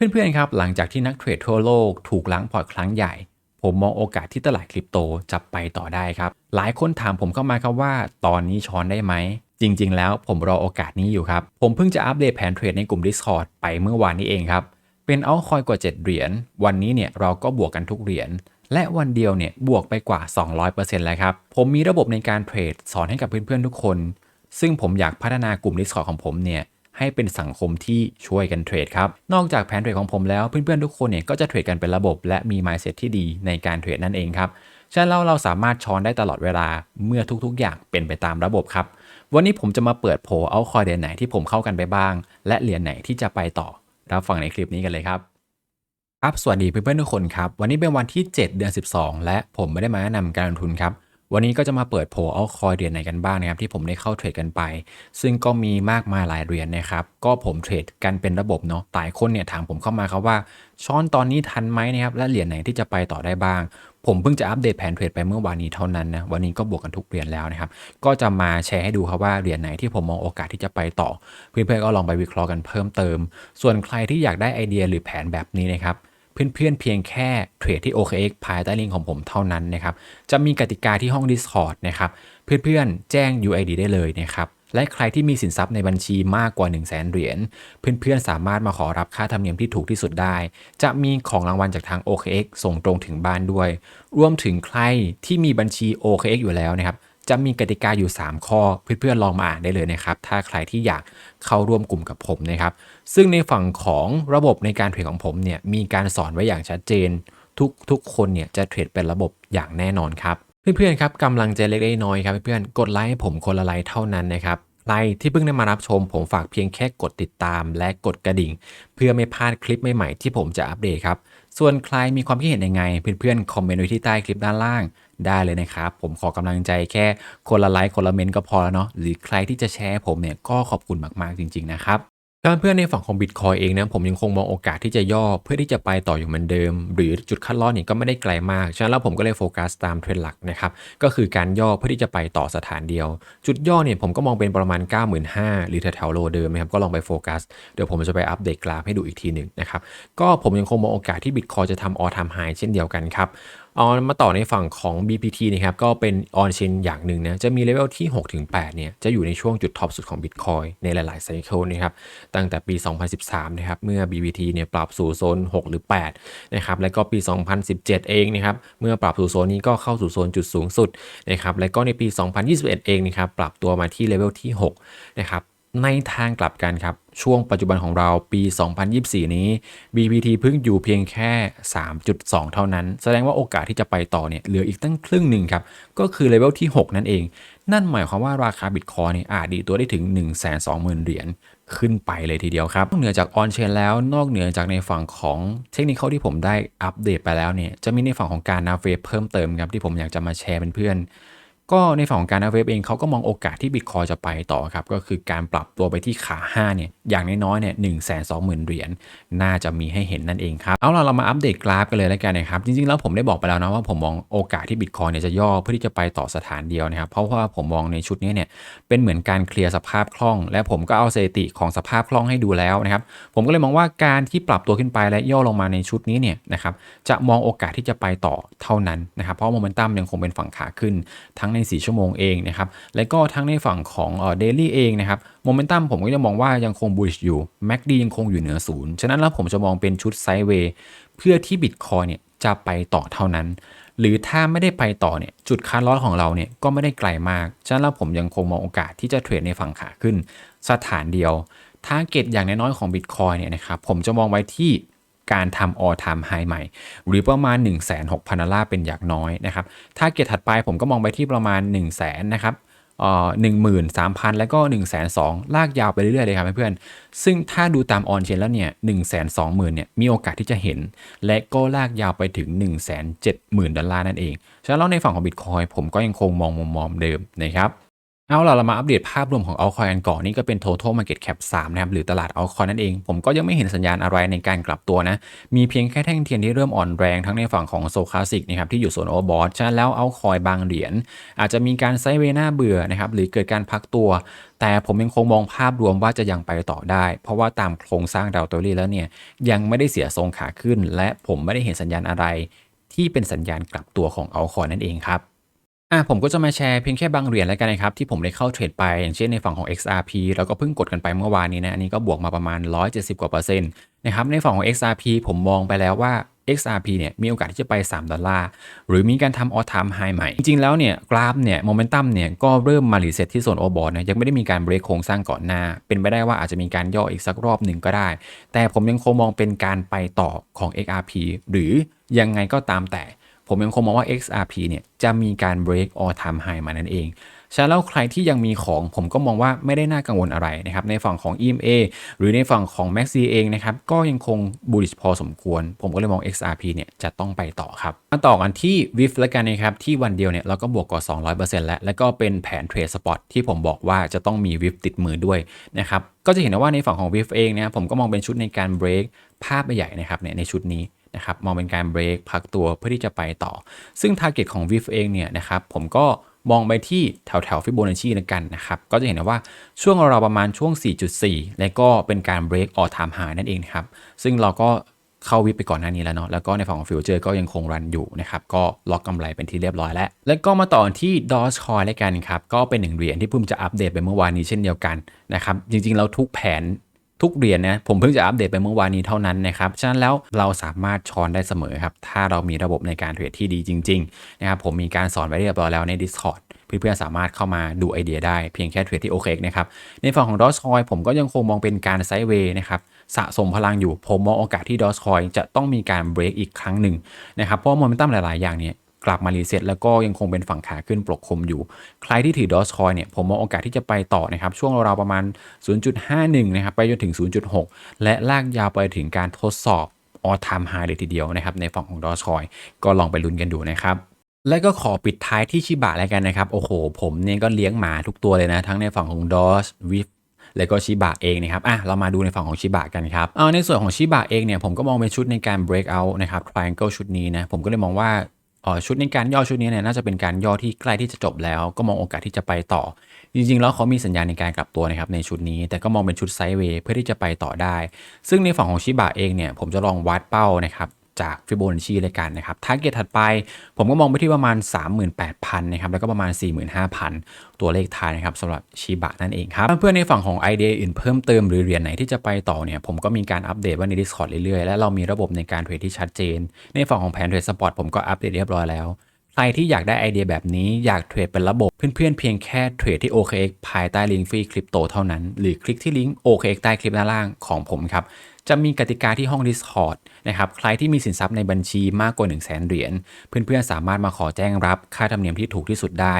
เพื่อนๆครับหลังจากที่นักเทรดทั่วโลกถูกล้างพอร์ตครั้งใหญ่ ผมมองโอกาสที่ตลาดคริปโตจะไปต่อได้ครับ หลายคนถามผมเข้ามาครับว่า ตอนนี้ช้อนได้ไหม จริง ๆ แล้วผมรอโอกาสนี้อยู่ครับ ผมเพิ่งจะอัปเดตแผนเทรดในกลุ่ม Discord ไปเมื่อวานนี้เองครับ เป็นเอาคอยกว่า 7 เหรียญ วันนี้เนี่ยเราก็บวกกันทุกเหรียญและวันเดียวเนี่ยบวกไปกว่า 200%แล้วครับ ผมมีระบบในการเทรดสอนให้กับเพื่อนๆทุกคน ซึ่งผมอยากพัฒนากลุ่ม Discord ของผมเนี่ย ให้เป็นสังคมที่ช่วยกันเทรดครับ นอกจากแผนเทรดของผมแล้วเพื่อนๆทุกคนเนี่ยก็จะเทรดกันเป็นระบบ และมี mindset ที่ดีในการเทรดนั่นเองครับฉะนั้นเราเราสามารถช้อนได้ตลอดเวลาเมื่อทุกๆ อย่างเป็นไปตามระบบครับ วันนี้ผมจะมาเปิดโผเอาคอยเดือนไหนที่ผมเข้ากันไปบ้าง และเหรียญไหนที่จะไปต่อรับฟังในคลิปนี้กันเลยครับครับสวัสดีเพื่อนๆทุกคนครับ วันนี้เป็นวันที่ 7 เดือน 12 และผมไม่ได้มาแนะนำการลงทุนครับ วันนี้ก็จะมาเปิดโผเอาคอยเดือนไหนกันบ้างนะครับที่ผมได้เข้าเทรดกันไป ซึ่งก็มีมากมายหลายเหรียญนะครับ ก็ผมเทรดกันเป็นระบบเนาะหลายคนเนี่ยถามผมเข้ามาครับว่า ช้อนตอนนี้ทันไหมนะครับและเหรียญไหนที่จะไปต่อได้บ้าง ผมเพิ่งจะอัปเดตแผนเทรดไปเมื่อวานนี้เท่านั้นนะวันนี้ก็บวกกันทุกเหรียญแล้วนะครับก็จะมาแชร์ให้ดูครับว่าเหรียญไหนที่ผมมองโอกาสที่จะไปต่อ เพื่อนๆก็ลองไปวิเคราะห์กันเพิ่มเติม ส่วนใครที่อยากได้ไอเดียหรือแผนแบบนี้นะครับ เพื่อนๆเพียงแค่เทรดที่ OKX ภายใต้ลิงก์ของผมเท่านั้นนะครับ จะมีกติกาที่ห้อง Discord นะครับ เพื่อนๆ แจ้ง UID ได้เลยนะครับ และใครที่มีสินทรัพย์ในบัญชีมากกว่า 1 0 0 0 0แสนเหรียญ เพื่อนๆ สามารถมาขอรับค่าธรรมเนียมที่ถูกที่สุดได้ จะมีของรางวัลจากทาง OKX ส่งตรงถึงบ้านด้วย รวมถึงใครที่มีบัญชี OKX อยู่แล้วนะครับ จะมีกติกาอยู่ 3 ข้อเพื่อนๆลองมาอ่านได้เลยนะครับ ถ้าใครที่อยากเข้าร่วมกลุ่มกับผมนะครับ ซึ่งในฝั่งของระบบในการเทรดของผมเนี่ยมีการสอนไว้อย่างชัดเจน ทุกทุกคนเนี่ยจะเทรดเป็นระบบอย่างแน่นอนครับ เพื่อนๆครับกำลังใจเล็กๆน้อยครับเพื่อนๆกดไลค์ให้ผมคนละไลค์เท่านั้นนะครับใครที่เพิ่งได้มารับชม ผมฝากเพียงแค่กดติดตาม และกดกระดิ่ง เพื่อไม่พลาดคลิปใหม่ๆที่ผมจะอัปเดตครับ ส่วนใครมีความคิดเห็นยังไง เพื่อนๆคอมเมนต์ไว้ที่ใต้คลิปด้านล่างได้เลยนะครับ ผมขอกำลังใจแค่คนละไลค์คนละเมนต์ก็พอแล้วเนาะหรือใครที่จะแชร์ผมเนี่ยก็ขอบคุณมากๆจริง ๆ นะครับ ถ้าเพื่อนในฝั่งของ Bitcoin เองนะผมยังคงมองโอกาสที่จะย่อเพื่อที่จะไปต่ออยู่เหมือนเดิม หรือจุดคัดลอสเนี่ยก็ไม่ได้ไกลมาก ฉะนั้นแล้วผมก็เลยโฟกัสตามเทรนด์หลักนะครับก็คือการย่อเพื่อที่จะไปต่อสถานเดียว จุดย่อเนี่ยผมก็มองเป็นประมาณ 95,000หรือแถวๆโลเดิมนะครับก็ลองไปโฟกัส เดี๋ยวผมจะไปอัปเดตกราฟให้ดูอีกทีหนึ่งนะครับก็ผมยังคงมองโอกาสที่ Bitcoin จะทำ all time high เช่นเดียวกันครับ เอามาต่อในฝั่งของ BPT นะครับก็เป็น on chain อย่างหนึ่งนะจะมีเลเวลที่ 6-8เนี่ยจะอยู่ในช่วงจุดท็อปสุดของ Bitcoin ในหลายๆไซเคิลนะครับตั้งแต่ปี 2013 นะครับ เมื่อ BPT เนี่ยปรับสู่โซน 6 หรือ 8 นะครับ แล้วก็ปี 2017 เองนะครับ เมื่อปรับสู่โซนนี้ก็เข้าสู่โซนจุดสูงสุดนะครับ แล้วก็ในปี 2021 เองนะครับ ปรับตัวมาที่เลเวลที่ 6 นะครับ ในทางกลับกันครับ ช่วงปัจจุบันของเราปี 2024 นี้ BPT เพิ่งอยู่เพียงแค่ 3.2 เท่านั้น แสดงว่าโอกาสที่จะไปต่อเนี่ยเหลืออีกตั้งครึ่งหนึ่งครับ ก็คือเลเวลที่ 6 นั่นเอง นั่นหมายความว่าราคาบิตคอยเนี่ยอาจดีตัวได้ถึง 120,000 เหรียญขึ้นไปเลยทีเดียวครับ นอกเหนือจากออนเชนแล้วนอกเหนือจากในฝั่งของเทคนิคที่ผมได้อัปเดตไปแล้วเนี่ยจะมีในฝั่งของการนาเวเพิ่มเติมครับที่ผมอยากจะมาแชร์เป็นเพื่อน ก็ในฝั่งของการนาเวฟเองเขาก็มองโอกาสที่บิตคอยจะไปต่อครับ ก็คือการปรับตัวไปที่ขา5เนี่ยอย่างน้อยๆเนี่ยหนึ่งแสนสองหมื่นเหรียญน่าจะมีให้เห็นนั่นเองครับ เอาล่ะเรามาอัปเดตกราฟกันเลยแล้วกันนะครับ จริงๆแล้วผมได้บอกไปแล้วนะว่าผมมองโอกาสที่บิตคอยเนี่ยจะย่อเพื่อที่จะไปต่อสถานเดียวนะครับ เพราะว่าผมมองในชุดนี้เนี่ยเป็นเหมือนการเคลียร์สภาพคล่อง และผมก็เอาสถิติของสภาพคล่องให้ดูแล้วนะครับ ผมก็เลยมองว่าการที่ปรับตัวขึ้นไปและย่อลงมาในชุดนี้เนี่ยนะครับจะมองโอกาสที่จะไปต่อเท่านั้นนะครับเพราะโมเมนตัมยังคงเป็นฝั่งขาขึ้นทั้งใน4 ชั่วโมงเองนะครับ และก็ทั้งในฝั่งของเดลี่เองนะครับโมเมนตัมผมก็จะมองว่ายังคงบูชอยู่ MACD ยังคงอยู่เหนือศูนย์ฉะนั้นแล้วผมจะมองเป็นชุดไซด์เวย์เพื่อที่บิตคอยเนี่ยจะไปต่อเท่านั้น หรือถ้าไม่ได้ไปต่อเนี่ยจุดคัดลอสของเราเนี่ยก็ไม่ได้ไกลมาก ฉะนั้นแล้วผมยังคงมองโอกาสที่จะเทรดในฝั่งขาขึ้น สถานเดียวทาร์เก็ตอย่างน้อยๆของ Bitcoin เนี่ยนะครับผมจะมองไว้ที่ การทำ all time high ใหม่ หรือประมาณ 16,000ดอลลาร์เป็นอย่างน้อยนะครับทาเก็ตถัดไปผมก็มองไปที่ประมาณ 1 0 0 0 0แสนนะครับเอ่อหนึ่งหมื่นสามพันแล้วก็1นึ่งแสนสองลากยาวไปเรื่อยๆเลยครับเพื่อนๆซึ่งถ้าดูตามออนเชนแล้วเนี่ยหนึ่งแสนสองหมื่นเนี่ยมีโอกาสที่จะเห็น และก็ลากยาวไปถึง1นึ่งแสนเจ็ดหมื่นดอลลาร์นั่นเอง ฉะนั้นในฝั่งของ Bitcoin ผมก็ยังคงมองมุมมองเดิมนะครับ เอาล่ะเรามาอัปเดตภาพรวมของ altcoin กันก่อนนี่ก็เป็น total market cap 3นะครับหรือตลาด altcoin นั่นเอง ผมก็ยังไม่เห็นสัญญาณอะไรในการกลับตัวนะ มีเพียงแค่แท่งเทียนที่เริ่มอ่อนแรงทั้งในฝั่งของโซคลาสิกนะครับที่อยู่โซนโอเวอร์บอทฉะนั้นแล้ว altcoin บางเหรียญอาจจะมีการไซด์เวน้าเบื่อนะครับหรือเกิดการพักตัว แต่ผมยังคงมองภาพรวมว่าจะยังไปต่อได้ เพราะว่าตามโครงสร้างดาวตัวรีแล้วเนี่ยยังไม่ได้เสียทรงขาขึ้น และผมไม่ได้เห็นสัญญาณอะไร ที่เป็นสัญญาณกลับตัวของ altcoin นั่นเองครับ อะผมก็จะมาแชร์เพียงแค่บางเหรียญแล้วกันนะครับ ที่ผมได้เข้าเทรดไป อย่างเช่นในฝั่งของ XRP แล้วก็เพิ่งกดกันไปเมื่อวานนี้นะ อันนี้ก็บวกมาประมาณ 170 กว่าเปอร์เซ็นต์นะครับในฝั่งของ XRP ผมมองไปแล้วว่า XRP เนี่ยมีโอกาสที่จะไป 3 ดอลลาร์ หรือมีการทำออทามไฮใหม่ จริงๆแล้วเนี่ยกราฟเนี่ยโมเมนตัมเนี่ยก็เริ่มมารีเซ็ตที่โซนโอบอลนะยังไม่ได้มีการเบรกโครงสร้างก่อนหน้า เป็นไปได้ว่าอาจจะมีการย่ออีกสักรอบหนึ่งก็ได้ แต่ผมยังคงมองเป็นการไปต่อของ XRP หรือยังไงก็ตามแต่ ผมยังคงมองว่า XRP เนี่ยจะมีการ break all time high มานั่นเองฉะนั้นแล้วใครที่ยังมีของผมก็มองว่าไม่ได้น่ากังวลอะไรนะครับในฝั่งของ EMA หรือในฝั่งของ Maxi เองนะครับก็ยังคง bullish พอสมควร ผมก็เลยมอง XRP เนี่ยจะต้องไปต่อครับมาต่อกันที่ WIF แล้วกันนะครับที่วันเดียวเนี่ยเราก็บวกกว่า200%แล้ว แล้วก็เป็นแผนเทรดสปอตที่ผมบอกว่าจะต้องมี WIF ติดมือด้วยนะครับก็จะเห็นได้ว่าในฝั่งของ WIF เองเนี่ยผมก็มองเป็นชุดในการ break ภาพใหญ่นะครับในชุดนี้ นะครับมองเป็นการเบรกพักตัวเพื่อที่จะไปต่อ ซึ่ง Target ของ VIF เองเนี่ยนะครับผมก็มองไปที่แถวแถวฟิโบนัชชีแล้วกันนะครับ ก็จะเห็นได้ว่าช่วงเราประมาณช่วง 4.4 และก็เป็นการเบรกออทามไฮนั่นเองครับ ซึ่งเราก็เข้าวิปไปก่อนหน้านี้แล้วเนาะ แล้วก็ในฝั่งของฟิวเจอร์ก็ยังคงรันอยู่นะครับ ก็ล็อกกำไรเป็นที่เรียบร้อยแล้ว แล้วก็มาต่อที่ Dogecoin แล้วกันครับ ก็เป็นหนึ่งเหรียญที่เพิ่งจะอัปเดตไปเมื่อวานนี้เช่นเดียวกันนะครับ จริงๆเราทุกแผน ทุกเหรียญนะผมเพิ่งจะอัปเดตไปเมื่อวานนี้เท่านั้นนะครับฉะนั้นแล้วเราสามารถช้อนได้เสมอครับ ถ้าเรามีระบบในการเทรดที่ดีจริงๆนะครับผมมีการสอนไว้เรียบร้อยแล้วใน Discord เพื่อนๆสามารถเข้ามาดูไอเดียได้เพียงแค่เทรดที่โอเคนะครับ ในฝั่งของ Dogecoin ผมก็ยังคงมองเป็นการไซด์เวย์นะครับสะสมพลังอยู่ ผมมองโอกาสที่ Dogecoin จะต้องมีการเบรกอีกครั้งหนึ่งนะครับ เพราะโมเมนตัมหลาย ๆ อย่างเนี่ย กลับมารีเซ็ตแล้วก็ยังคงเป็นฝั่งขาขึ้นปกคลุมอยู่ ใครที่ถือดอสคอยเนี่ยผมมองโอกาสที่จะไปต่อนะครับช่วงราวประมาณ 0.51 นะครับไปจนถึง 0.6 และลากยาวไปถึงการทดสอบออทามไฮเลยทีเดียวนะครับในฝั่งของดอสคอยก็ลองไปลุ้นกันดูนะครับและก็ขอปิดท้ายที่ชิบะแล้วกันนะครับ โอ้โห ผมเนี่ยก็เลี้ยงหมาทุกตัวเลยนะ ทั้งในฝั่งของดอสวิฟแล้วก็ชิบะเองนะครับ อะ เรามาดูในฝั่งของชิบะกันครับ เอาในส่วนของชิบะเองเนี่ย ผมก็มองเป็นชุดในการ break out นะครับ triangle ชุดนี้นะ ผมก็เลยมองว่า ชุดในการย่อชุดนี้เนี่ยน่าจะเป็นการย่อที่ใกล้ที่จะจบแล้วก็มองโอกาสที่จะไปต่อ จริงๆ แล้วเขามีสัญญาณในการกลับตัวนะครับในชุดนี้ แต่ก็มองเป็นชุดไซด์เวย์เพื่อที่จะไปต่อได้ ซึ่งในฝั่งของชิบะเองเนี่ยผมจะลองวัดเป้านะครับ จากฟิโบนัชชีเลยกันนะครับทาร์เก็ตถัดไป ผมก็มองไปที่ประมาณ 38,000นะครับแล้วก็ประมาณ 45,000 ตัวเลขท้ายนะครับสำหรับชิบะนั่นเองครับเพื่อนๆในฝั่งของไอเดียอื่นเพิ่มเติมหรือเหรียญไหนที่จะไปต่อเนี่ยผมก็มีการอัปเดตว่าใน Discord เรื่อยๆและเรามีระบบในการเทรดที่ชัดเจน ในฝั่งของแผนเทรดสปอร์ตผมก็อัปเดตเรียบร้อยแล้วใครที่อยากได้ไอเดียแบบนี้อยากเทรดเป็นระบบ เพื่อนๆเพียงแค่เทรดที่ OKX ภายใต้ลิงก์ฟรีคริปโตเท่านั้น หรือคลิกที่ลิงก์ OKX ใต้คลิปด้านล่างของผมครับจะมีกติกาที่ห้อง Discord นะครับ ใครที่มีสินทรัพย์ในบัญชีมากกว่า 1 0 0 0 0แสนเหรียญ เพื่อนๆ สามารถมาขอแจ้งรับค่าธรรมเนียมที่ถูกที่สุดได้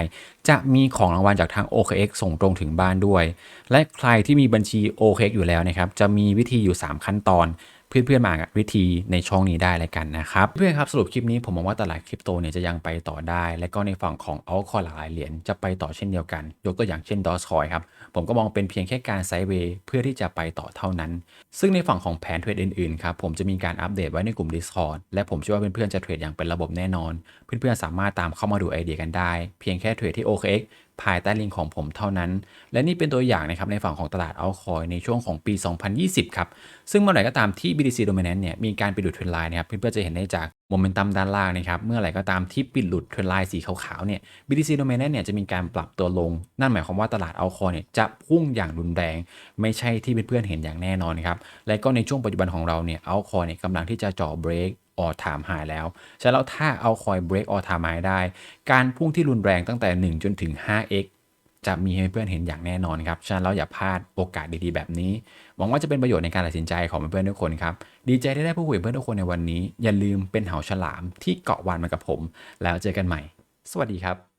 จะมีของรางวัลจากทาง OKX ส่งตรงถึงบ้านด้วย และใครที่มีบัญชี OKX อยู่แล้วนะครับ จะมีวิธีอยู่ 3 ขั้นตอน เพื่อนๆมาอ่านวิธีในช่องนี้ได้เลยกันนะครับ เพื่อนครับสรุปคลิปนี้ผมมองว่าตลาดคริปโตเนี่ยจะยังไปต่อได้ และก็ในฝั่งของเอาคอยหลากหลายเหรียญจะไปต่อเช่นเดียวกัน ยกตัวอย่างเช่นดอสคอยครับ ผมก็มองเป็นเพียงแค่การไซด์เวย์เพื่อที่จะไปต่อเท่านั้น ซึ่งในฝั่งของแผนเทรดอื่นๆครับผมจะมีการอัปเดตไว้ในกลุ่ม Discord และผมเชื่อว่าเพื่อนๆจะเทรดอย่างเป็นระบบแน่นอน เพื่อนๆสามารถตามเข้ามาดูไอเดียกันได้ เพียงแค่เทรดที่ OKX ภายใต้ลิงก์ของผมเท่านั้น และนี่เป็นตัวอย่างนะครับในฝั่งของตลาดเอาคอยในช่วงของปี 2020 ครับ ซึ่งเมื่อไหร่ก็ตามที่ BTC Dominance เนี่ยมีการปิดหลุดเทรนไลน์นะครับเพื่อนๆจะเห็นได้จากโมเมนตัมด้านล่างนะครับเมื่อไหร่ก็ตามที่ปิดหลุดเทรนไลน์สีขาวๆเนี่ย BTC Dominance เนี่ยจะมีการปรับตัวลง นั่นหมายความว่าตลาดเอาคอยเนี่ยจะพุ่งอย่างรุนแรง ไม่ใช่ที่เพื่อนๆเห็นอย่างแน่นอนครับและก็ในช่วงปัจจุบันของเราเนี่ยเอาคอยเนี่ยกำลังที่จะจ่อเบรก ออทามไฮแล้ว ฉะนั้นถ้าเอาคอยเบรกออทามไฮได้ การพุ่งที่รุนแรงตั้งแต่ 1 จนถึง 5x จะมีให้เพื่อนเห็นอย่างแน่นอนครับ ฉะนั้นเราอย่าพลาดโอกาสดีๆ แบบนี้ หวังว่าจะเป็นประโยชน์ในการตัดสินใจของเพื่อนๆทุกคนครับ ดีใจที่ได้พูดคุยกับเพื่อนทุกคนในวันนี้ อย่าลืมเป็นเหาฉลามที่เกาะวานมากับผม แล้วเจอกันใหม่ สวัสดีครับ